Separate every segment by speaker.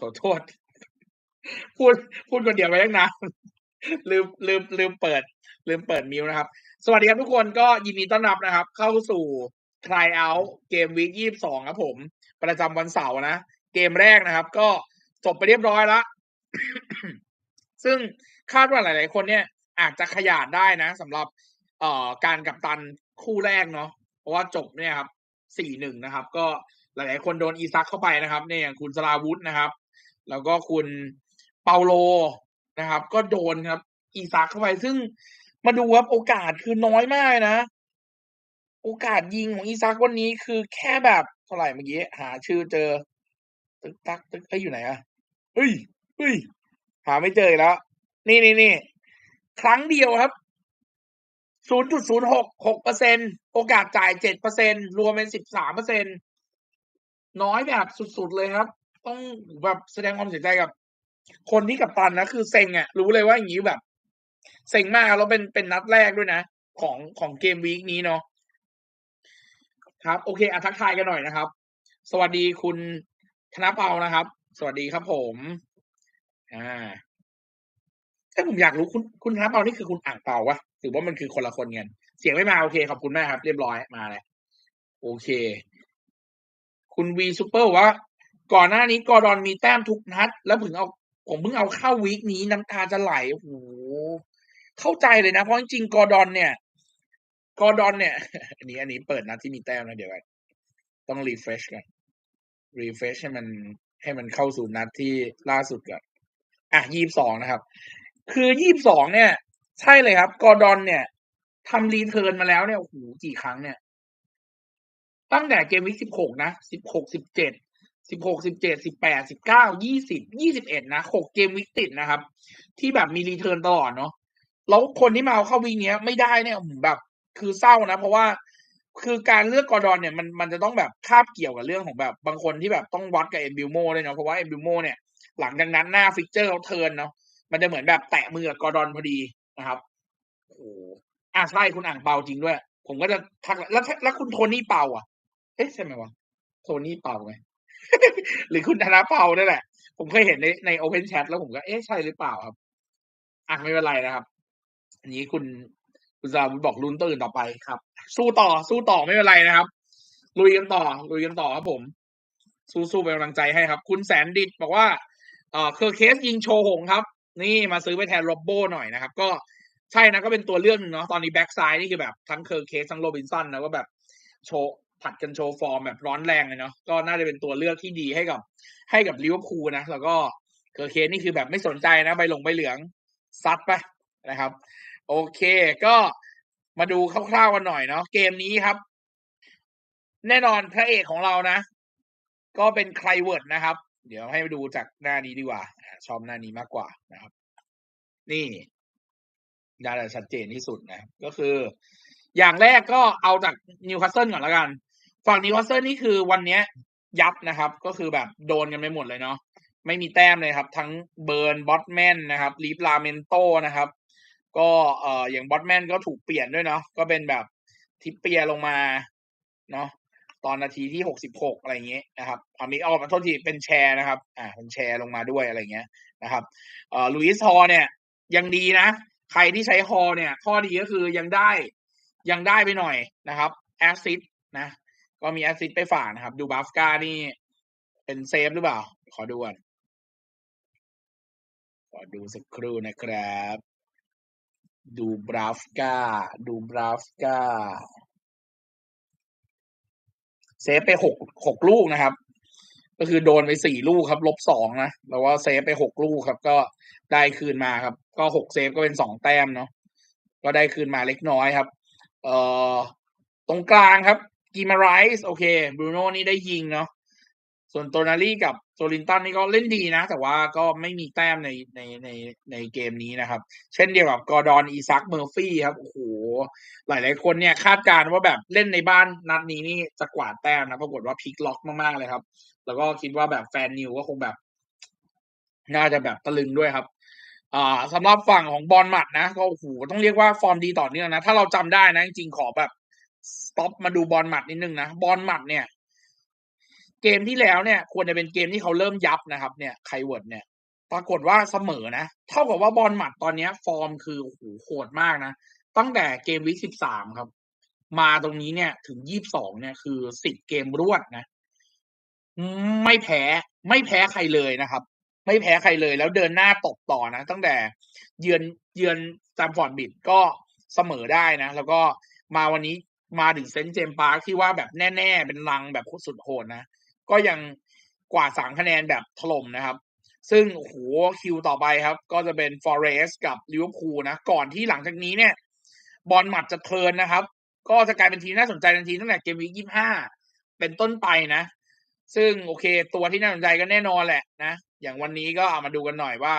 Speaker 1: ขอโทษ พูดพูดคนเดียวไปตั้งนานลืมลืมลืมเปิด ลืมเปิดมิวนะครับ สวัสดีครับทุกคนก็ยินดีต้อนรับนะครับ เข้าสู่ try out เกมวีคยี่สองครับผม ประจำวันเสาร์นะ เกมแรกนะครับ ก็จบไปเรียบร้อยแล้วซึ่งคาดว่าหลาย ๆ คนเนี่ย อาจจะขยาดได้นะสำหรับเอ่อการกับตันคู่แรกเนาะเพราะว่าจบเนี่ยครับสี่หนึ่งนะครับ ก็หลาย ๆ คนโดนอีซักเข้าไปนะครับเนี่ยอย่างคุณสราวุธนะครับ แล้วก็คุณเปาโลนะครับ ก็โดนครับ อีซักเข้าไปซึ่งมาดูครับโอกาสคือน้อยมากนะ โอกาสยิงของอีซักวันนี้คือแค่แบบเท่าไหร่เมื่อกี้หาชื่อเจอ ตึกตักตึกเอ้ยอยู่ไหนอะเฮ้ยเฮ้ยหาไม่เจอแล้ว นี่นี่นี่ครั้งเดียวครับศูนย์จุดศูนย์หกหกเปอร์เซ็นโอกาสจ่ายเจ็ดเปอร์เซ็นรวมเป็นสิบสามเปอร์เซ็นน้อยแบบสุดๆเลยครับ ต้องแบบแสดงความเสียใจกับ คนที่กับตันนะคือเซ็งอะ่ะรู้เลยว่าอย่างนี้แบบเซ็งมากแล้วเป็นเป็นนัดแรกด้วยนะ ของของเกมวีคนี้เนาะครับโอเคอทักทายกันหน่อยนะครับ สวัสดีคุณธนเปานะครับ สวัสดีครับผมอ่าถ้าผมอยากรู้คุณคุณธนเปานี่คือคุณอ่างเปาวะหรือว่ามันคือคนละคนกันเสียงไม่มาโอเคขอบคุณมากครับ เรียบร้อยมาแล้วโอเค คุณวีซูเปอร์ว่า ก่อนหน้านี้กอร์ดอนมีแต้มทุกนัด แล้วผมเอาผมเพิ่งเอาเข้าวีคนี้น้ำตาจะไหลโอ้โหเข้าใจเลยนะ เพราะจริงๆกอร์ดอนเนี่ยกอร์ดอนเนี่ย อันนี้อันนี้เปิดนัดที่มีแต้มนะเดี๋ยวกันต้องรีเฟรชกันรีเฟรชให้มันให้มันเข้าสู่นัดที่ล่าสุดก่อนอะยี่สิบสองนะครับ คือยี่สิบสองเนี่ย ใช่เลยครับ กอร์ดอนเนี่ยทำรีเทิร์นมาแล้วเนี่ยโอ้โหกี่ครั้งเนี่ย ตั้งแต่เกมวิกสิบหกนะสิบหกสิบเจ็ด สิบหกสิบเจ็ดสิบแปดสิบเก้ายี่สิบยี่สิบเอ็ดนะหกเกมวิกติดนะครับ ที่แบบมีรีเทิร์นตลอดเนาะแล้วคนที่มาเอาเข้าวีเนี้ยไม่ได้เนี่ยแบบ คือเศร้านะ เพราะว่าคือการเลือกกอร์ดอนเนี่ยมันมันจะต้องแบบคาบเกี่ยวกับเรื่องของแบบบางคนที่แบบต้องวัดกับเอ็มบิลโมเลยเนาะเพราะว่าเอ็มบิลโมเนี่ยหลังจากนั้นหน้าฟิกเจอร์เขาเทิร์นเนาะมันจะเหมือนแบบแตะมือกับกอร์ดอนพอดีนะครับโอ้อะใช่คุณอ่างเปาจริงด้วย ผมก็จะทักแล้วแล้วคุณโทนี่เปาอะเอ๊ะใช่ไหมวะโทนี่เปาไง หรือคุณธนาเปานั่นแหละ ผมเคยเห็นในในโอเพนแชทแล้วผมก็เอ๊ะใช่หรือเปล่าครับ อะไม่เป็นไรนะครับ อันนี้คุณคุณซาบุบอกลุ้นตื่นต่อไปครับ สู้ต่อสู้ต่อไม่เป็นไรนะครับลุยกันต่อลุยกันต่อครับผม สู้ๆเป็นกำลังใจให้ครับ คุณแสนดิดบอกว่าเออเคอร์เคสยิงโชว์หงครับ นี่มาซื้อไปแทนโรบโบหน่อยนะครับ ก็ใช่นะก็เป็นตัวเลือกเนาะตอนนี้แบ็กซ้ายนี่คือแบบทั้งเคอร์เคสทั้งโรบินสันนะก็แบบโชว์ ผัดกันโชว์ฟอร์มแบบร้อนแรงเลยเนาะก็น่าจะเป็นตัวเลือกที่ดีให้กับ ให้กับลิเวอร์พูลนะแล้วก็เคอร์เคสนี่คือแบบไม่สนใจนะใบลงใบเหลืองซัดไปนะครับ โอเคก็มาดูคร่าวๆกันหน่อยเนาะเกมนี้ครับ แน่นอนพระเอกของเรานะ ก็เป็นใครเวิร์ดนะครับ เดี๋ยวให้ดูจากหน้านี้ดีกว่า ชอบหน้านี้มากกว่านะครับ นี่น่าจะชัดเจนที่สุดนะ ก็คือ อย่างแรกก็เอาจากนิวคาสเซิลก่อนแล้วกัน ฝั่งนิวคาสเซิลนี่คือวันเนี้ยยับนะครับ ก็คือแบบโดนกันไปหมดเลยเนาะไม่มีแต้มเลยครับ ทั้งเบิร์นบอตแมนนะครับลีฟลาเมนโตนะครับ ก็เอ่ออย่างบอตแมนก็ถูกเปลี่ยนด้วยเนาะก็เป็นแบบทิปเปียลงมาเนาะตอนนาทีที่หกสิบหกอะไรเงี้ยนะครับอามีเอาขอโทษทีเป็นแชร์นะครับ อ่าเป็นแชร์ลงมาด้วยอะไรเงี้ยนะครับเอ่อลุยส์ฮอเนี่ยยังดีนะ ใครที่ใช้ฮอเนี่ย ข้อดีก็คือยังได้ยังได้ไปหน่อยนะครับแอสซิดนะ ก็มีแอสซิดไปฝากนะครับ ดูบัฟกานี่เป็นเซฟหรือเปล่า ขอดูก่อนขอดูสักครู่นะครับ ดูบราฟกาดูบราฟกาเซฟไปหกหกลูกนะครับ ก็คือโดนไปสี่ลูกครับ ลบสองนะแล้วว่าเซฟไปหกลูกครับ ก็ได้คืนมาครับ ก็หกเซฟก็เป็นสองแต้มเนาะก็ได้คืนมาเล็กน้อยครับ เอ่อตรงกลางครับ กิมาไรส์โอเคบรูโน่นี่ได้ยิงเนาะส่วนโตนารี่กับโซลินตันนี่ก็เล่นดีนะ แต่ว่าก็ไม่มีแต้มในในในในเกมนี้นะครับ เช่นเดียวกับกอร์ดอนอีซักเมอร์ฟี่ครับโอ้โหหลายหลายคนเนี่ยคาดการณ์ว่าแบบเล่นในบ้านนัดนี้นี่จะกวาดแต้มนะปรากฏว่าพลิกล็อกมากๆเลยครับ แล้วก็คิดว่าแบบแฟนนิวก็คงแบบ น่าจะแบบตะลึงด้วยครับอ่าสำหรับฝั่งของบอลหมัดนะก็โอ้โหต้องเรียกว่าฟอร์มดีต่อเนื่องนะ ถ้าเราจำได้นะจริงๆขอแบบ สต็อปมาดูบอลหมัดนิดนึงนะบอลหมัดเนี่ย เกมที่แล้วเนี่ย ควรจะเป็นเกมที่เขาเริ่มยับนะครับ เนี่ยไคเวิร์ดเนี่ย ปรากฏว่าเสมอนะ เท่ากับว่าบอลหมัดตอนนี้ฟอร์มคือโหโหดมากนะ ตั้งแต่เกมวิสิบสามครับ มาตรงนี้เนี่ย ถึงยี่บสองเนี่ยคือสิบเกมรวดนะ ไม่แพ้ไม่แพ้ใครเลยนะครับ ไม่แพ้ใครเลย แล้วเดินหน้าตบต่อนะ ตั้งแต่เยือนเยือนจามฟอร์ดบิดก็เสมอได้นะ แล้วก็มาวันนี้ มาถึงเซนต์เจมส์ปาร์คที่ว่าแบบแน่ ๆ เป็นลังแบบสุดโหดนะ ก็ยังกวาดสามคะแนนแบบถล่มนะครับ ซึ่งโอ้โหคิวต่อไปครับ ก็จะเป็นฟอเรสกับลิเวอร์พูลนะ ก่อนที่หลังจากนี้เนี่ย บอลหมัดจะเทินนะครับ ก็จะกลายเป็นทีมน่าสนใจทันทีตั้งแต่เกมวีคยี่ห้าเป็นต้นไปนะ ซึ่งโอเค ตัวที่น่าสนใจก็แน่นอนแหละนะ อย่างวันนี้ก็เอามาดูกันหน่อยว่า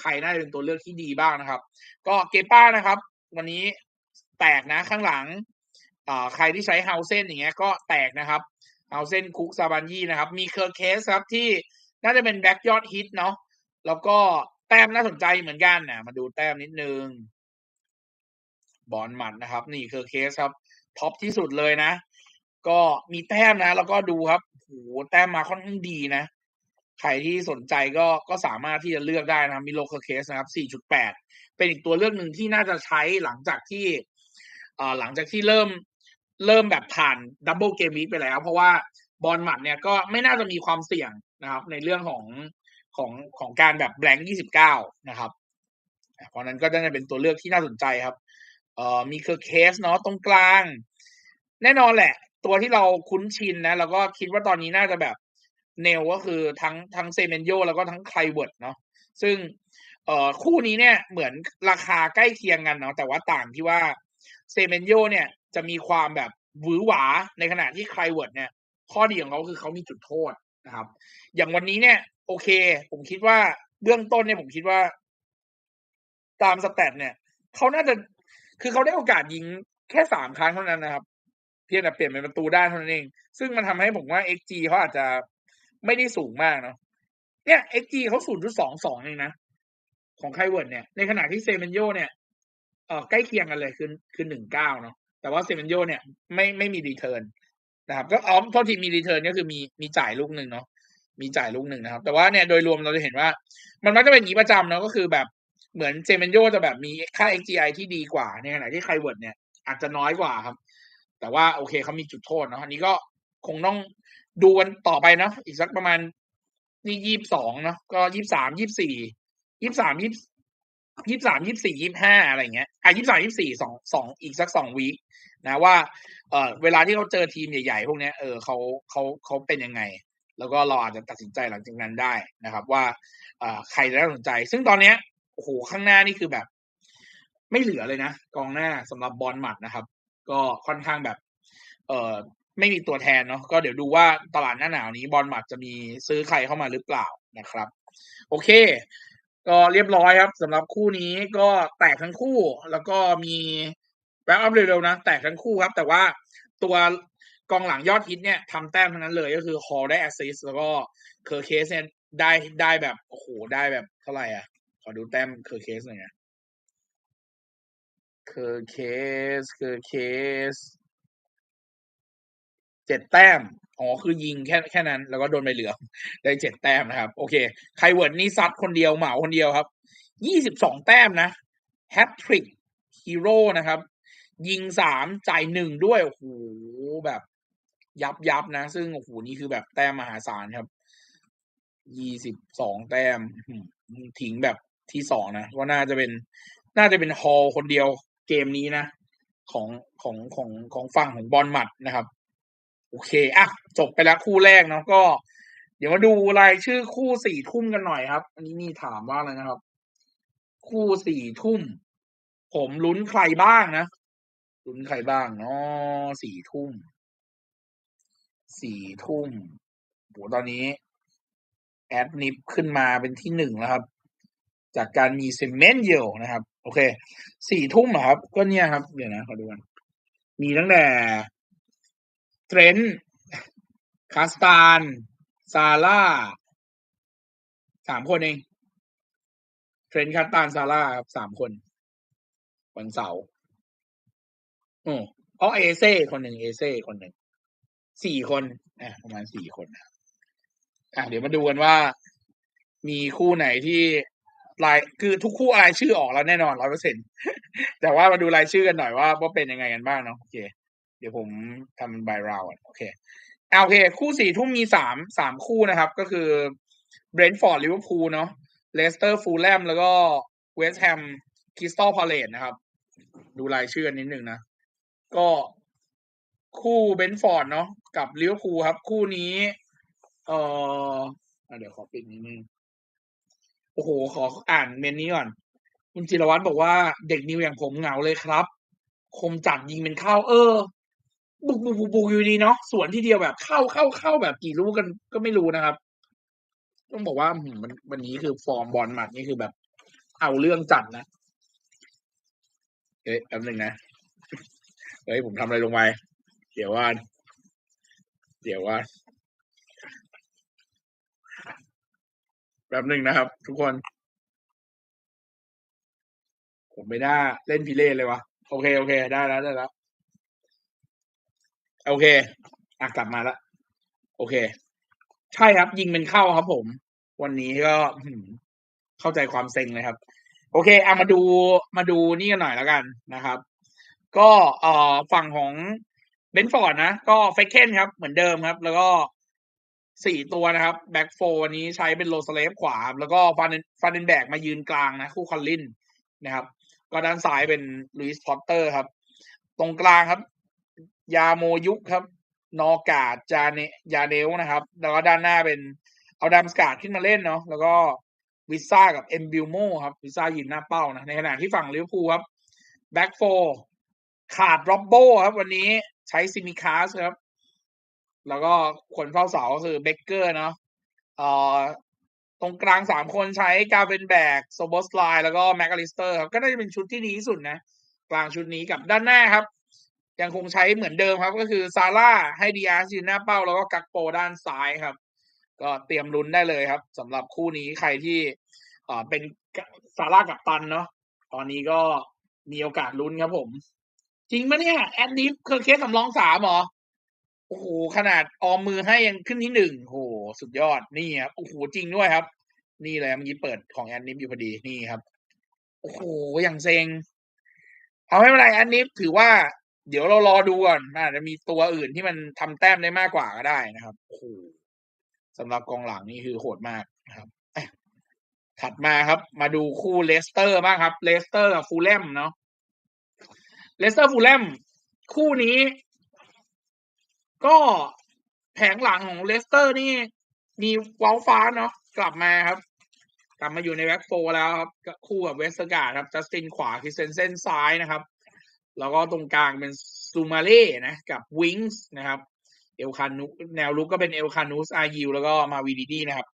Speaker 1: ใครน่าจะเป็นตัวเลือกที่ดีบ้างนะครับ ก็เกป้านะครับ วันนี้แตกนะข้างหลัง ใครที่ใช้เฮาเซนอย่างเงี้ยก็แตกนะครับเฮาเซนคุกซาบันยี่นะครับ มีเคอร์เคสครับที่น่าจะเป็นแบ็กยอดฮิตเนาะแล้วก็แต้มน่าสนใจเหมือนกันนะมาดูแต้มนิดนึง บอลหมัดนะครับ นี่เคอร์เคสครับท็อปที่สุดเลยนะ ก็มีแต้มนะ แล้วก็ดูครับโหแต้มมาค่อนข้างดีนะ ใครที่สนใจก็ก็สามารถที่จะเลือกได้นะมีโลเคเคสนะครับ 4.8 เป็นอีกตัวเลือกหนึ่งที่น่าจะใช้หลังจากที่อ่าหลังจากที่เริ่ม เริ่มแบบผ่านดับเบิลเกมวีไปแล้ว เพราะว่าบอลหมัดเนี่ยก็ไม่น่าจะมีความเสี่ยงนะครับ ในเรื่องของของของการแบบแบงค์29นะครับเพราะนั้นก็จะเป็นตัวเลือกที่น่าสนใจครับ เอ่อมีเคอร์เคสเนาะตรงกลาง แน่นอนแหละ ตัวที่เราคุ้นชินนะแล้วก็คิดว่าตอนนี้น่าจะแบบเนลก็คือทั้งทั้งเซเมนโยแล้วก็ทั้งไคลเวิร์ดเนาะซึ่งเอ่อคู่นี้เนี่ยเหมือนราคาใกล้เคียงกันเนาะแต่ว่าต่างที่ว่าเซเมนโยเนี่ย จะมีความแบบหวือหวาในขณะที่ไคลเวิร์ดเนี่ย ข้อดีของเขาคือเขามีจุดโทษนะครับ อย่างวันนี้เนี่ย โอเค ผมคิดว่าเบื้องต้นเนี่ยผมคิดว่า ตามสแตทเนี่ยเขาน่าจะคือเขาได้โอกาสยิงแค่สามครั้งเท่านั้นนะครับ เพียงแต่เปลี่ยนเป็นประตูได้เท่านั้นเอง ซึ่งมันทำให้ผมว่า XG เขาอาจจะไม่ได้สูงมากเนาะเนี่ย XG เขาศูนย์จุดสองสองเองนะของไคเวิร์ดเนี่ยในขณะที่เซเมนโยเนี่ยเออใกล้เคียงกันเลยคือคือหนึ่งเก้าเนาะ แต่ว่าเซเมนโยเนี่ยไม่ไม่มีรีเทิร์นนะครับ ก็อ๋อโทษที่มีรีเทิร์นก็คือมีมีจ่ายลูกหนึ่งเนาะมีจ่ายลูกหนึ่งนะครับ แต่ว่าเนี่ยโดยรวมเราจะเห็นว่า มันมักจะเป็นอย่างนี้ประจำเนาะก็คือแบบเหมือนเซเมนโยจะแบบมีค่า XGI ที่ดีกว่าในขณะที่ไคเวิร์ดเนี่ยอาจจะน้อยกว่าครับ แต่ว่าโอเคเขามีจุดโทษเนาะอันนี้ก็คงต้องดูกันต่อไปเนาะอีกสักประมาณนี่ยี่สิบสองเนาะก็ยี่สิบสามยี่สิบสี่ยี่สามยี่ ยี่สิบสามยี่สี่ยี่ห้าอะไรเงี้ยอะยี่สามยี่สี่สองสองอีกสักสองวีคนะว่าเออเวลาที่เขาเจอทีมใหญ่ๆ พวกเนี้ยเออเขาเขาเขาเป็นยังไง แล้วก็เราอาจจะตัดสินใจหลังจากนั้นได้นะครับ ว่าเออใครจะน่าสนใจ ซึ่งตอนเนี้ยโอ้โหข้างหน้านี่คือแบบ ไม่เหลือเลยนะ กองหน้าสำหรับบอลหมัดนะครับ ก็ค่อนข้างแบบ เออไม่มีตัวแทนเนาะก็เดี๋ยวดูว่าตลาดหน้าหนาวนี้บอลหมัดจะมีซื้อใครเข้ามาหรือเปล่านะครับ โอเค ก็เรียบร้อยครับสำหรับคู่นี้ก็แตกทั้งคู่ แล้วก็มีแบ็กอัพเร็วๆนะ แตกทั้งคู่ครับ แต่ว่าตัวกองหลังยอดฮิตเนี่ยทำแต้มทั้งนั้นเลยก็คือฮอลได้แอสซิสแล้วก็เคอร์เคสเนี่ยได้ได้แบบโอ้โหได้แบบเท่าไหร่อะ ขอดูแต้มเคอร์เคสหน่อยนะเคอร์เคสเคอร์เคสเจ็ดแต้ม อ๋อคือยิงแค่แค่นั้น แล้วก็โดนใบเหลืองได้เจ็ดแต้มนะครับ โอเคไคเวิร์ดนี่ซัดคนเดียวเหมาคนเดียวครับยี่สิบสองแต้มนะแฮตทริกฮีโร่นะครับ ยิงสามจ่ายหนึ่งด้วย โอ้โหแบบ ยับยับนะ ซึ่งโอ้โหนี่คือแบบแต้มมหาศาลครับยี่สิบสองแต้มทิ้งแบบที่สองนะว่าน่าจะเป็นน่าจะเป็นฮอลคนเดียวเกมนี้นะ ของของของของฝั่งของบอลหมัดนะครับ โอเคอะจบไปแล้วคู่แรกเนาะก็ เดี๋ยวมาดูรายชื่อคู่สี่ทุ่มกันหน่อยครับ อันนี้มีถามว่าอะไรนะครับ คู่สี่ทุ่ม ผมลุ้นใครบ้างนะลุ้นใครบ้างเนาะสี่ทุ่มสี่ทุ่มโหตอนนี้ แอดนิฟขึ้นมาเป็นที่หนึ่งแล้วครับ จากการมีเซมเมนเยลนะครับ โอเคสี่ทุ่มครับ ก็เนี่ยครับ เดี๋ยวนะขอดูกันมีตั้งแต่ เทรนต์คาสตานซาร่าสามคนเอง เทรนต์คาสตานซาร่าครับสามคน วันเสาร์โอ้เพราะเอเซ่คนหนึ่งเอเซ่คนหนึ่งสี่คนอะประมาณสี่คนอะเดี๋ยวมาดูกันว่า มีคู่ไหนที่รายคือทุกคู่รายชื่อออกแล้วแน่นอนร้อยเปอร์เซ็นแต่ว่ามาดูรายชื่อกันหน่อยว่าว่าเป็นยังไงกันบ้างเนาะโอเค เดี๋ยวผมทำบายราวโอเคอ่าโอเค คู่สี่ทุ่มมีสามสามคู่นะครับ ก็คือเบรนท์ฟอร์ดลิเวอร์พูลเนาะเลสเตอร์ฟูลแลมแล้วก็เวสต์แฮมคริสตัลพาเลตนะครับ ดูรายชื่อกันนิดหนึ่งนะ ก็คู่เบนฟอร์ดเนาะกับลิเวอร์พูลครับ คู่นี้ เอ่อเดี๋ยวขอปิดนิดนึงโอ้โห ขออ่านเมนนี้ก่อน คุณจิรวัตรบอกว่าเด็กนิวอย่างผมเหงาเลยครับ คมจัดยิงเป็นข้าวเออ บุกบุกบุกบุกอยู่ดีเนาะสวนที่เดียวแบบเข้าเข้าเข้าแบบกี่ลูกกันก็ไม่รู้นะครับ ต้องบอกว่ามันวันนี้คือฟอร์มบอลหมัดนี่คือแบบ เอาเรื่องจัดนะเอ๊ะแป๊บหนึงนะเฮ้ยผมทำอะไรลงไปเดี๋ยวว่า เดี๋ยวว่าแป๊บหนึ่งนะครับ ทุกคน ผมไม่น่าเล่นพิเรนเลยวะโอเคโอเค ได้แล้วได้แล้ว โอเคอะกลับมาแล้วโอเค ใช่ครับ ยิงเป็นเข้าครับผม วันนี้ก็เข้าใจความเซ็งเลยครับ โอเคเอามาดูมาดูนี่กันหน่อยแล้วกันนะครับ ก็เอ่อฝั่งของเบนฟอร์ดนะ ก็เฟคเคนครับ เหมือนเดิมครับ แล้วก็สี่ตัวนะครับ แบ็กโฟวันนี้ใช้เป็นโลสเลฟขวา แล้วก็ฟานฟานเดนแบกมายืนกลางนะ คู่คอลลินนะครับ ก็ด้านซ้ายเป็นลุยส์พอตเตอร์ครับ ตรงกลางครับ ยาโมยุกครับ นอกาดจาเนยาเนลนะครับ แล้วก็ด้านหน้าเป็นเอาดัมสกาดขึ้นมาเล่นเนาะแล้วก็วิซ่ากับเอ็มบิลโมครับวิซ่ายืนหน้าเป้านะในขณะที่ฝั่งลิเวอร์พูลครับแบ็กโฟขาดร็อบโบครับ วันนี้ใช้ซิมิคาสครับ แล้วก็คนเฝ้าเสาก็คือเบเกอร์เนาะเอ่อตรงกลางสามคนใช้กาเวนแบกโซบอสไลแล้วก็แมคอลิสเตอร์ครับ ก็น่าจะเป็นชุดที่ดีที่สุดนะ กลางชุดนี้กับด้านหน้าครับ ยังคงใช้เหมือนเดิมครับ ก็คือซาร่าให้ดีอาร์ยืนหน้าเป้าแล้วก็กักโปด้านซ้ายครับ ก็เตรียมลุ้นได้เลยครับสำหรับคู่นี้ใครที่เอ่อเป็นซาร่ากับตันเนาะตอนนี้ก็มีโอกาสลุ้นครับผม จริงปะเนี่ยแอดดิฟเคอร์เคสสำรองสามเหรอโอ้โหขนาดออมมือให้ยังขึ้นที่หนึ่งโอ้โหสุดยอดนี่ครับโอ้โหจริงด้วยครับ นี่เลยเมื่อกี้เปิดของแอนนิฟอยู่พอดีนี่ครับ โอ้โหอย่างเซ็งเอาไม่เป็นไรแอนนิฟถือว่า เดี๋ยวเรารอดูก่อนอาจจะมีตัวอื่นที่มันทำแต้มได้มากกว่าก็ได้นะครับโอ้โหสำหรับกองหลังนี่คือโหดมากนะครับถัดมาครับ มาดูคู่เลสเตอร์บ้างครับเลสเตอร์กับฟูลแลมเนาะเลสเตอร์ฟูลแลมคู่นี้ ก็แผงหลังของเลสเตอร์นี่ มีวอลฟ้าเนาะกลับมาครับ กลับมาอยู่ในแบ็กโฟแล้วครับคู่กับเวสต์การ์ดครับจัสตินขวาคิเซนเซนซ้ายนะครับ แล้วก็ตรงกลางเป็นซูมาเล่นะกับวิงส์นะครับ เอลคานุแนวลุกก็เป็นเอลคานุสอายิวแล้วก็มาวีดีดีนะครับ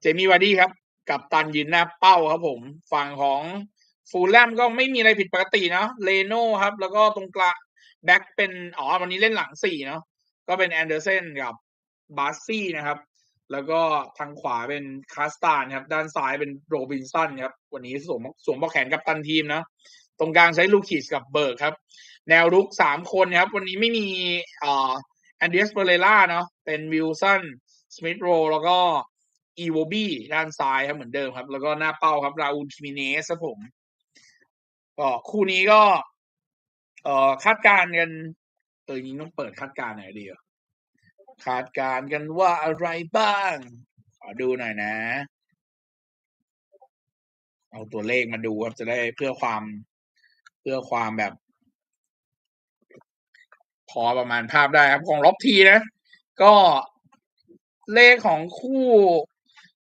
Speaker 1: เจมี่วาร์ดี้ครับ กับตันยืนหน้าเป้าครับผม ฝั่งของฟูลแลมก็ไม่มีอะไรผิดปกติเนาะเลโน่ครับ แล้วก็ตรงกลางแบ็กเป็น อ๋อ วันนี้เล่นหลังสี่เนาะก็เป็นแอนเดอร์เซนกับบาร์ซี่นะครับ แล้วก็ทางขวาเป็นคาสตานครับ ด้านซ้ายเป็นโรบินสันครับ วันนี้สวมสวมปลอกแขนกับตันทีมนะ ตรงกลางใช้ลูคิสกับเบิร์กครับ แนวรุกสามคนครับ วันนี้ไม่มีเอ่อแอนเดียสเบเรล่าเนาะเป็นวิลสันสมิธโรแล้วก็อีโวบี้ด้านซ้ายครับเหมือนเดิมครับ แล้วก็หน้าเป้าครับ ราอูลคิมิเนสครับผมก็คู่นี้ก็ เอ่อคาดการณ์กันเออนี้ต้องเปิดคาดการณ์หน่อยดีอะคาดการณ์กันว่าอะไรบ้าง ขอดูหน่อยนะ เอาตัวเลขมาดูครับจะได้เพื่อความ เพื่อความแบบ พอประมาณภาพได้ครับของล็อบทีนะ ก็เลขของคู่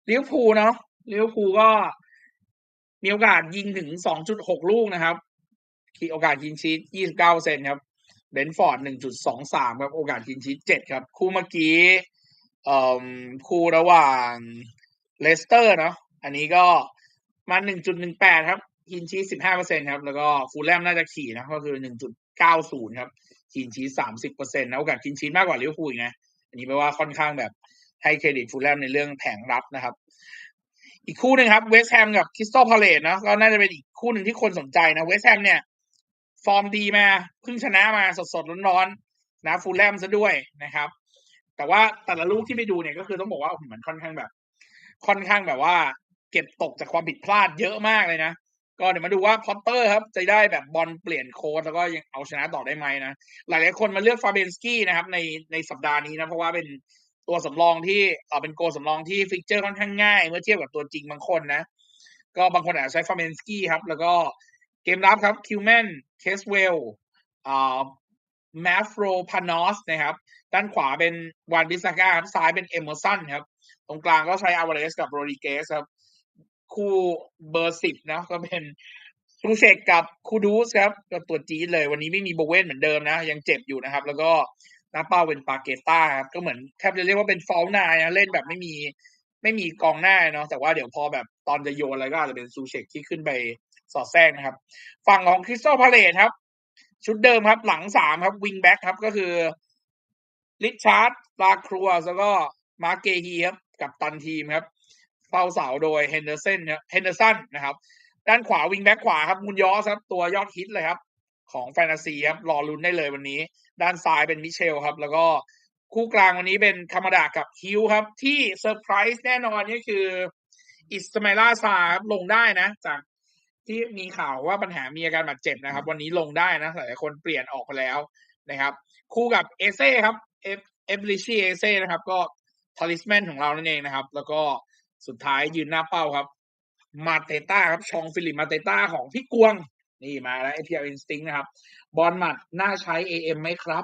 Speaker 1: ลิเวอร์พูลเนาะลิเวอร์พูลก็มีโอกาสยิงถึง 2.6 ลูกนะครับโอกาสยิงชีต29เซนครับเบนฟอร์ด 1.23 ครับ โอกาสยิงชีต7ครับ คู่เมื่อกี้คู่ระหว่างเลสเตอร์เนาะอันนี้ก็มา 1.18 ครับ ยิงชีต15%ครับ แล้วก็ฟูลแลมน่าจะขี่นะ ก็คือ1.90ครับยิงชีต30%นะโอกาสยิงชีตมากกว่าลิเวอร์พูลนะอันนี้แปลว่าค่อนข้างแบบให้เครดิตฟูลแลมในเรื่องแผงรับนะครับ อีกคู่หนึ่งครับเวสต์แฮมกับคริสตัลพาเลตนะก็น่าจะเป็นอีกคู่หนึ่งที่คนสนใจนะเวสต์แฮมเนี่ยฟอร์มดีมาเพิ่งชนะมาสดๆร้อนๆนะฟูลแลมซะด้วยนะครับ แต่ว่าแต่ละลูกที่ไปดูเนี่ยก็คือต้องบอกว่าเหมือนค่อนข้างแบบ ค่อนข้างแบบว่า เก็บตกจากความผิดพลาดเยอะมากเลยนะ ก็เดี๋ยวมาดูว่าพอตเตอร์ครับ จะได้แบบบอลเปลี่ยนโค้ดแล้วก็ยังเอาชนะต่อได้ไหมนะ หลายๆคนมาเลือกฟาเบนสกี้นะครับ ในในสัปดาห์นี้นะ เพราะว่าเป็นตัวสำรองที่เออเป็นโกสำรองที่ฟิกเจอร์ค่อนข้างง่าย เมื่อเทียบกับตัวจริงบางคนนะ ก็บางคนอาจจะใช้ฟาเบนสกี้ครับ แล้วก็เกมรับครับคิวแมนเคสเวลอ่าแมฟโรพานอสนะครับ ด้านขวาเป็นวานบิสซาก้าครับซ้ายเป็นเอมเมอร์สันครับ ตรงกลางก็ใช้อาวาเรสกับโรดิเกสครับ คู่เบอร์สิบนะก็เป็นซูเซกกับคูดูสครับก็ตัวจีดเลย วันนี้ไม่มีโบเวนเหมือนเดิมนะ ยังเจ็บอยู่นะครับ แล้วก็น้าเป้าเป็นปาเกต้าครับก็เหมือนแทบจะเรียกว่าเป็นฟอลนายนะเล่นแบบไม่มีไม่มีกองหน้าเนาะแต่ว่าเดี๋ยวพอแบบตอนจะโยนอะไรก็อาจจะเป็นซูเชกที่ขึ้นไปสอดแทรกนะครับ ฝั่งของคริสตัลพาเลตครับ ชุดเดิมครับหลังสามครับวิงแบ็กครับก็คือลิชาร์ดลาครัวแล้วก็มาร์เกฮีครับกับตันทีมครับ เฝ้าเสาโดยเฮนเดอร์สันเฮนเดอร์สันนะครับ ด้านขวาวิงแบ็กขวาครับมุนยอสครับ ตัวยอดฮิตเลยครับ ของแฟนตาซีครับ รอลุ้นได้เลยวันนี้ ด้านซ้ายเป็นมิเชลครับ แล้วก็คู่กลางวันนี้เป็นคามาดากับฮิวครับ ที่เซอร์ไพรส์แน่นอนนี่คืออิสมาลาซาครับลงได้นะ จากที่มีข่าวว่าปัญหามีอาการบาดเจ็บนะครับ วันนี้ลงได้นะหลายคนเปลี่ยนออกไปแล้วนะครับ คู่กับเอเซ่ครับเอฟเอฟลิชีเอเซ่นะครับ ก็ทอริสแมนของเรานั่นเองนะครับ แล้วก็ สุดท้ายยืนหน้าเป้าครับ มาเตต้าครับชองฟิลิปมาเตต้าของพี่กวง นี่มาแล้ว ATL Instinct นะครับ บอลหมัดน่าใช้ AM ไหมครับ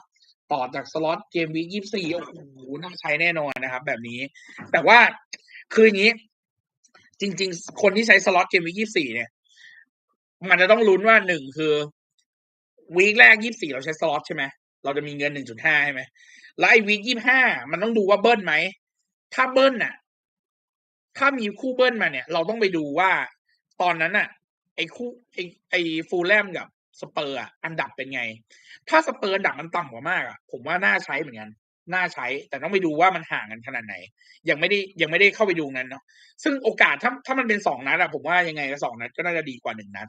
Speaker 1: ต่อจากสล็อตเกมวียี่สี่โอ้โหน่าใช้แน่นอนนะครับ แบบนี้ แต่ว่าคืออย่างนี้ จริง ๆ คนที่ใช้สล็อตเกมวียี่สี่เนี่ย มันจะต้องลุ้นว่าหนึ่งคือวีคแรกยี่สี่เราใช้สล็อตใช่ไหมเราจะมีเงินหนึ่งจุดห้าใช่ไหมแล้วไอ้วีคยี่ห้ามันต้องดูว่าเบิ้ลไหม ถ้าเบิ้ลน่ะ ถ้ามีคู่เบิ้ลมาเนี่ย เราต้องไปดูว่าตอนนั้นน่ะไอ้คู่ไอ้ไอ้ฟูลแลมกับสเปอร์อันดับเป็นไง ถ้าสเปอร์อันดับมันต่ำกว่ามากอะผมว่าน่าใช้เหมือนกันน่าใช้ แต่ต้องไปดูว่ามันห่างกันขนาดไหน ยังไม่ได้ยังไม่ได้เข้าไปดูนั้นเนาะซึ่งโอกาสถ้าถ้ามันเป็นสองนัดอะผมว่ายังไงก็สองนัดก็น่าจะดีกว่าหนึ่งนัด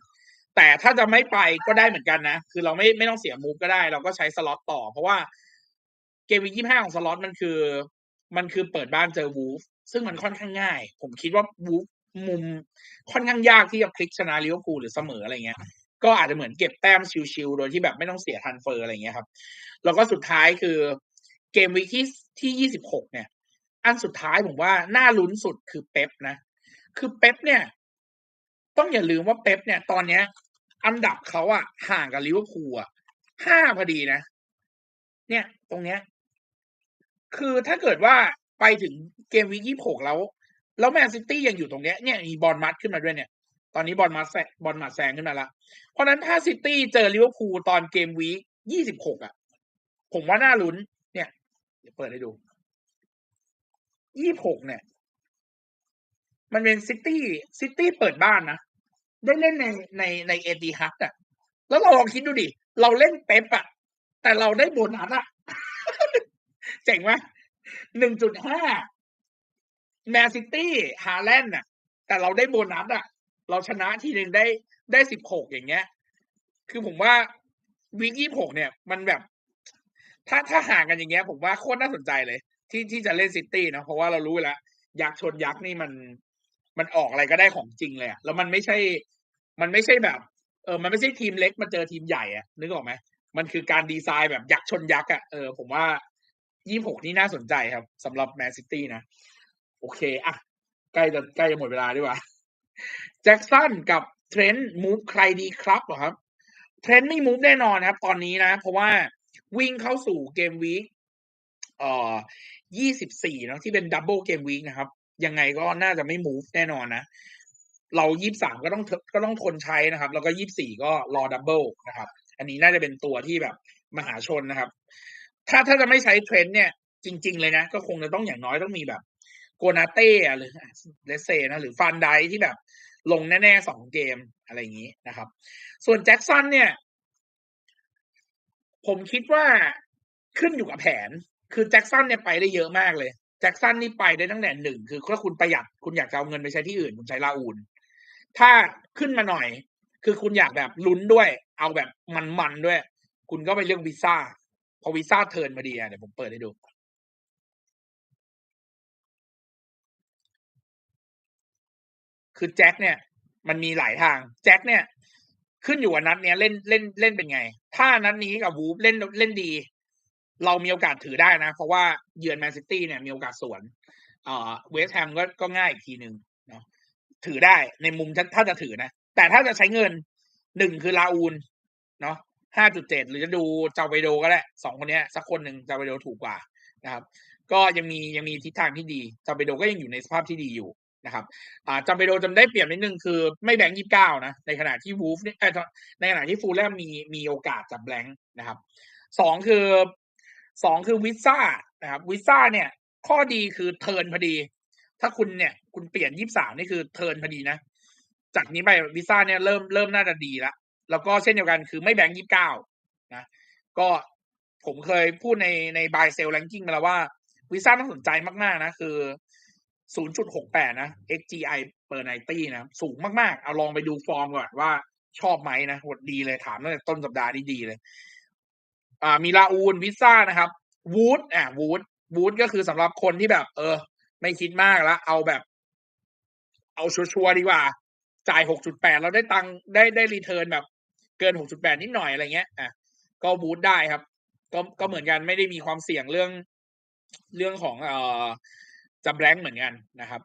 Speaker 1: แต่ถ้าจะไม่ไปก็ได้เหมือนกันนะ คือเราไม่ไม่ต้องเสียมูฟก็ได้ เราก็ใช้สล็อตต่อ เพราะว่าเกมวียี่ห้าของสล็อตมันคือ มันคือเปิดบ้านเจอวูฟ ซึ่งมันค่อนข้างง่าย ผมคิดว่าวูฟมุมค่อนข้างยากที่จะพลิกชนะลิเวอร์พูลหรือเสมออะไรเงี้ย ก็อาจจะเหมือนเก็บแต้มชิวๆโดยที่แบบไม่ต้องเสียทันเฟอร์อะไรเงี้ยครับ แล้วก็สุดท้ายคือเกมวีคที่ที่ยี่สิบหกเนี่ย อันสุดท้ายผมว่าน่าลุ้นสุดคือเป๊ปนะ คือเป๊ปเนี่ย ต้องอย่าลืมว่าเป๊ปเนี่ย ตอนเนี้ย อันดับเขาอะห่างกับลิเวอร์พูลอะห้าพอดีนะ เนี่ย ตรงเนี้ย คือถ้าเกิดว่า ไปถึงเกมวียี่หกแล้ว แล้วแมนซิตี้ยังอยู่ตรงเนี้ยเนี่ยมีบอลมัดขึ้นมาด้วยเนี่ย ตอนนี้บอลมัดแซงบอลมัดแซงขึ้นมาละเพราะนั้นถ้าซิตี้เจอลิเวอร์พูลตอนเกมวียี่สิบหกอะ ผมว่าน่าลุ้น เนี่ยเดี๋ยวเปิดให้ดูยี่หกเนี่ย มันเป็นซิตี้ซิตี้เปิดบ้านนะได้เล่นในในในเอตีฮักอะแล้วเราลองคิดดูดิ เราเล่นเป๊ปอะ แต่เราได้โบนัสอะ เจ๋งไหม หนึ่งจุดห้าแมนซิตี้ฮาแลนด์อะแต่เราได้โบนัสอะ เราชนะทีหนึ่งได้ได้สิบหกอย่างเงี้ย คือผมว่าวีคยี่หกเนี่ย มันแบบ ถ้าถ้าห่างกันอย่างเงี้ย ผมว่าโคตรน่าสนใจเลย ที่ที่จะเล่นซิตี้นะเพราะว่าเรารู้แล้วยักษ์ชนยักษ์นี่มัน มันออกอะไรก็ได้ของจริงเลยอะแล้วมันไม่ใช่ มันไม่ใช่แบบ เออ มันไม่ใช่ทีมเล็กมาเจอทีมใหญ่อะนึกออกไหมมันคือการดีไซน์แบบยักษ์ชนยักษ์อะเออผมว่า ยี่หกนี่น่าสนใจครับสำหรับแมนซิตี้นะ โอเคอะใกล้จะใกล้จะหมดเวลาดีกว่าแจ็คสันกับเทรนต์มูฟใครดีครับเหรอครับเทรนต์ไม่มูฟแน่นอนครับ ตอนนี้นะ เพราะว่าวิ่งเข้าสู่เกมวีคเอ่อยี่สิบสี่นะที่เป็นดับเบิลเกมวีคนะครับ ยังไงก็น่าจะไม่มูฟแน่นอนนะ เรายี่สามก็ต้องก็ต้องทนใช้นะครับ แล้วก็ยี่สี่ก็รอดับเบิลนะครับ อันนี้น่าจะเป็นตัวที่แบบมหาชนนะครับ ถ้าถ้าจะไม่ใช้เทรนด์เนี่ย จริง ๆ เลยนะ ก็คงจะต้องอย่างน้อยต้องมีแบบโกนาเต้หรือเลเซนะหรือฟันไดที่แบบลงแน่ๆสองเกมอะไรอย่างนี้นะครับ ส่วนแจ็คสันเนี่ย ผมคิดว่าขึ้นอยู่กับแผน คือแจ็คสันเนี่ยไปได้เยอะมากเลยแจ็คสันนี่ไปได้ตั้งแต่หนึ่งคือถ้าคุณประหยัดคุณอยากจะเอาเงินไปใช้ที่อื่น คุณใช้ลาอูนถ้าขึ้นมาหน่อย คือคุณอยากแบบลุ้นด้วย เอาแบบมันๆด้วย คุณก็ไปเรื่องวีซ่า พอวีซ่าเทิร์นมาดีอะเดี๋ยวผมเปิดให้ดู คือแจ็คเนี่ย มันมีหลายทาง แจ็คเนี่ย ขึ้นอยู่กับนัดเนี้ยเล่นเล่นเล่นเป็นไง ถ้านัดนี้กับวูฟเล่นเล่นดี เรามีโอกาสถือได้นะ เพราะว่าเยือนแมนซิตี้เนี่ยมีโอกาสสวนเอ่อเวสแฮมก็ก็ง่ายอีกทีหนึ่งเนาะถือได้ในมุมถ้าจะถือนะ แต่ถ้าจะใช้เงินหนึ่งคือลาอูนเนาะ ห้าจุดเจ็ดหรือจะดูเจาเปโดก็ได้สองคนนี้สักคนหนึ่งเจาเปโดถูกกว่านะครับ ก็ยังมียังมีทิศทางที่ดีเจาเปโดก็ยังอยู่ในสภาพที่ดีอยู่นะครับอ่าจาเปโดจำได้เปรียบนิดนึงคือไม่แบงค์ยี่สิบเก้านะในขณะที่วูฟเนี่ยในขณะที่ฟูลแลมมีมีโอกาสจับแบงค์นะครับสองคือสองคือวิซ่านะครับวิซ่าเนี่ย ข้อดีคือเทิร์นพอดี ถ้าคุณเนี่ย คุณเปลี่ยนยี่สามนี่คือเทิร์นพอดีนะ จากนี้ไปวิซ่าเนี่ยเริ่มเริ่มน่าจะดีแล้ว แล้วก็เช่นเดียวกันคือไม่แบงค์ยี่สิบเก้านะก็ผมเคยพูดในในบายเซลแลนกิ้งมาแล้วว่าวิซ่าน่าสนใจมาก ๆ นะ คือ 0.68 นะ XGI เปอร์ไนตี้นะ สูงมาก ๆ เอาลองไปดูฟอร์มก่อนว่าชอบไหมนะหดดีเลยถามตั้งแต่ต้นสัปดาห์นี้ดีเลย อ่ามีลาอูนวิซ่านะครับวูดอ่าวูดวูดก็คือสำหรับคนที่แบบ เออ ไม่คิดมากแล้วเอาแบบ เอาชัวร์ๆดีกว่า จ่าย 6.8 แล้วได้ตังได้ได้รีเทิร์นแบบ เกิน 6.8 นิดหน่อยอะไรเงี้ย อะ ก็บูทได้ครับ ก็ก็เหมือนกันไม่ได้มีความเสี่ยงเรื่องเรื่องของเอ่อจะแบงค์เหมือนกันนะครับ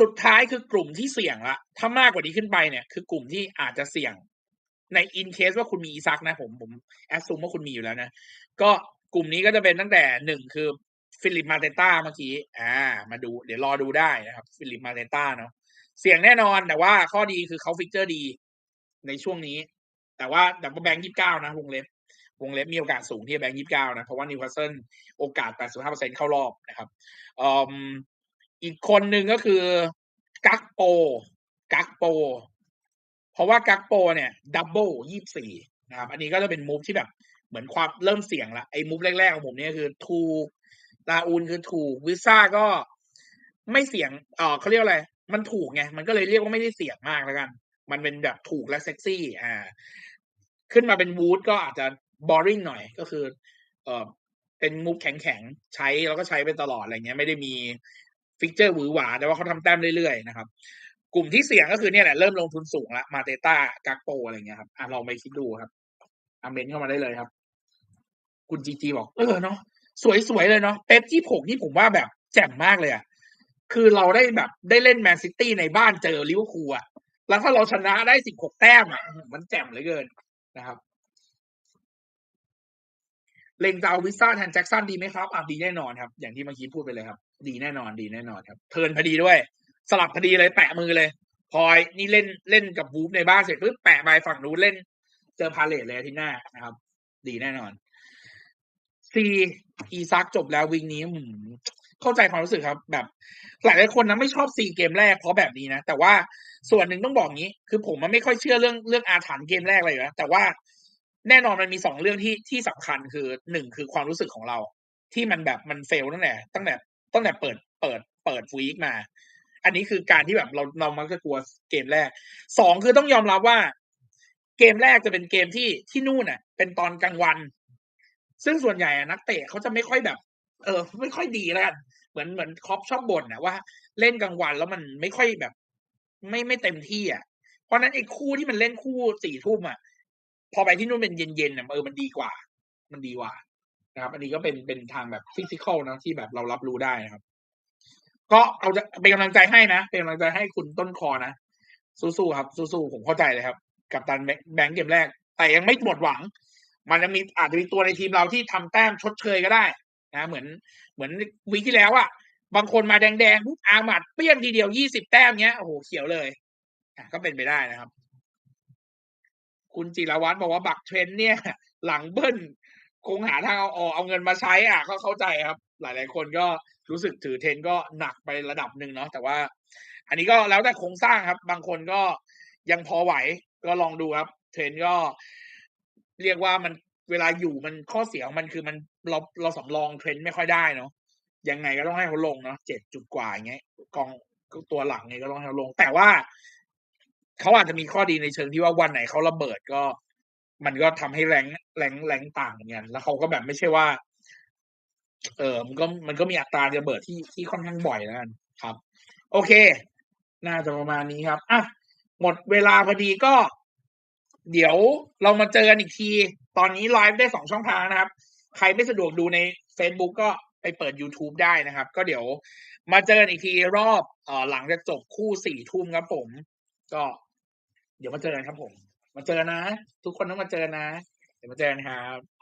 Speaker 1: สุดท้ายคือกลุ่มที่เสี่ยงละ ถ้ามากกว่านี้ขึ้นไปเนี่ย คือกลุ่มที่อาจจะเสี่ยง ในอินเคสว่าคุณมีอีซักนะผมผมแอดซูมว่าคุณมีอยู่แล้วนะ ก็กลุ่มนี้ก็จะเป็นตั้งแต่หนึ่งคือฟิลิปมาเตต้าเมื่อกี้ อ่า มาดู เดี๋ยวรอดูได้นะครับ ฟิลิปมาเตต้าเนาะ เสี่ยงแน่นอนแต่ว่าข้อดีคือเขาฟิกเจอร์ดี ในช่วงนี้ แต่ว่าดับเบิลแบงค์ยี่สิบเก้านะวงเล็บวงเล็บมีโอกาสสูงที่แบงค์ยี่สิบเก้านะ เพราะว่านิวคาสเซิลโอกาส85%เปอร์เซ็นเข้ารอบนะครับอีกคนหนึ่งก็คือ กักโป กักโป เพราะว่ากักโปเนี่ยดับเบิลยี่สิบสี่นะครับ อันนี้ก็จะเป็นมูฟที่แบบเหมือนความเริ่มเสี่ยงละไอ้มูฟแรกๆของผมเนี่ยคือถูกลาอูนคือถูกวิซ่าก็ไม่เสี่ยงเออเขาเรียกอะไร มันถูกไง มันก็เลยเรียกว่าไม่ได้เสี่ยงมากแล้วกัน มันเป็นแบบถูกและเซ็กซี่ อ่า ขึ้นมาเป็นวูดก็อาจจะบอริงหน่อยก็คือ เออเป็นมูฟแข็งๆ ใช้แล้วก็ใช้ไปตลอดอะไรเงี้ยไม่ได้มีฟิกเจอร์หวือหวา แต่ว่าเขาทำแต้มเรื่อยๆนะครับ กลุ่มที่เสี่ยงก็คือเนี่ยแหละเริ่มลงทุนสูงละมาเตต้ากักโปอะไรเงี้ยครับอะลองไปคิดดูครับอาเมนเข้ามาได้เลยครับ คุณจีจีบอก เออเนาะสวยๆเลยเนาะเป๊ปที่ผมนี่ผมว่าแบบแจ่มมากเลยอะคือเราได้แบบได้เล่นแมนซิตี้ในบ้านเจอลิเวอร์พูลอะ แล้วถ้าเราชนะได้สิบหกแต้มอะมันแจ่มเหลือเกินนะครับ เลงจะเอาวิซ่าแทนแจ็คสันดีไหมครับอะดีแน่นอนครับ อย่างที่เมื่อกี้พูดไปเลยครับ ดีแน่นอนดีแน่นอนครับ เทินพอดีด้วย สลับพอดีเลยแปะมือเลยพอยนี่เล่นเล่นกับวูฟในบ้านเสร็จปุ๊บแปะไปฝั่งนู้นเล่น เจอพาเลตเลยที่หน้านะครับ ดีแน่นอนซีอีซักจบแล้ววิงนี้ เข้าใจความรู้สึกครับ แบบ หลายหลายคนนะไม่ชอบซีเกมแรกเพราะแบบนี้นะแต่ว่าส่วนหนึ่งต้องบอกงี้ คือผมมันไม่ค่อยเชื่อเรื่องเรื่องอาถรรพ์เกมแรกเลยนะแต่ว่าแน่นอนมันมีสองเรื่องที่ที่สำคัญคือหนึ่งคือความรู้สึกของเรา ที่มันแบบมันเฟลตั้งแต่ตั้งแต่ตั้งแต่เปิดเปิดเปิดวีคมา อันนี้คือการที่แบบเราเรามักจะกลัวเกมแรกสองคือต้องยอมรับว่า เกมแรกจะเป็นเกมที่ที่นู่นอะ เป็นตอนกลางวัน ซึ่งส่วนใหญ่นักเตะเขาจะไม่ค่อยแบบ เออ ไม่ค่อยดีแล้วกันเหมือนเหมือนคอปชอบบ่นนะว่า เล่นกลางวันแล้วมันไม่ค่อยแบบ ไม่ไม่เต็มที่อะเพราะนั้นไอ้คู่ที่มันเล่นคู่สี่ทุ่มอะพอไปที่นู่นเป็นเย็นๆเนี่ยเออมันดีกว่า มันดีกว่านะครับ อันนี้ก็เป็นเป็นทางแบบฟิสิกอลนะที่แบบเรารับรู้ได้นะครับ ก็เอาเป็นกำลังใจให้นะเป็นกำลังใจให้คุณต้นคอนะสู้ๆครับสู้ๆผมเข้าใจเลยครับ กับตันแบงค์เกมแรก แต่ยังไม่หมดหวัง มันจะมีอาจจะมีตัวในทีมเราที่ทำแต้มชดเชยก็ได้ นะเหมือนเหมือนวีที่แล้วอะบางคนมาแดงๆปุ๊บอาหมัดเปี้ยงทีเดียวยี่สิบแต้มเงี้ยโอ้โหเขียวเลยอะก็เป็นไปได้นะครับ คุณจิรวัตรบอกว่าบักเทรนเนี่ย หลังเบิ้ลคงหาทางเอาออกเอาเงินมาใช้อะก็เข้าใจครับ หลายๆคนก็รู้สึกถือเทรนก็หนักไประดับหนึ่งเนาะแต่ว่า อันนี้ก็แล้วแต่โครงสร้างครับ บางคนก็ยังพอไหวก็ลองดูครับ เทรนก็เรียกว่ามัน เวลาอยู่มันข้อเสียของมันคือมันเราเราสำรองเทรนด์ไม่ค่อยได้เนาะยังไงก็ต้องให้เขาลงเนาะเจ็ดจุดกว่าอย่างเงี้ยกองตัวหลังไงก็ต้องให้เขาลง แต่ว่าเขาอาจจะมีข้อดีในเชิงที่ว่าวันไหนเขาระเบิดก็ มันก็ทำให้แรงแรงแรงต่างเหมือนกันแล้วเขาก็แบบไม่ใช่ว่า เออมันก็มันก็มีอัตราระเบิดที่ที่ค่อนข้างบ่อยแล้วกันครับ โอเค น่าจะประมาณนี้ครับอะหมดเวลาพอดีก็ เดี๋ยวเรามาเจอกันอีกที ตอนนี้ไลฟ์ได้สองช่องทางนะครับ ใครไม่สะดวกดูใน Facebook ก็ไปเปิด YouTube ได้นะครับ ก็เดี๋ยวมาเจอกันอีกทีรอบเอ่อหลังจากจบคู่สี่ทุ่มครับผม ก็ เดี๋ยวมาเจอกันครับผม มาเจอนะ ทุกคนต้องมาเจอนะ เดี๋ยวมาเจอกันครับ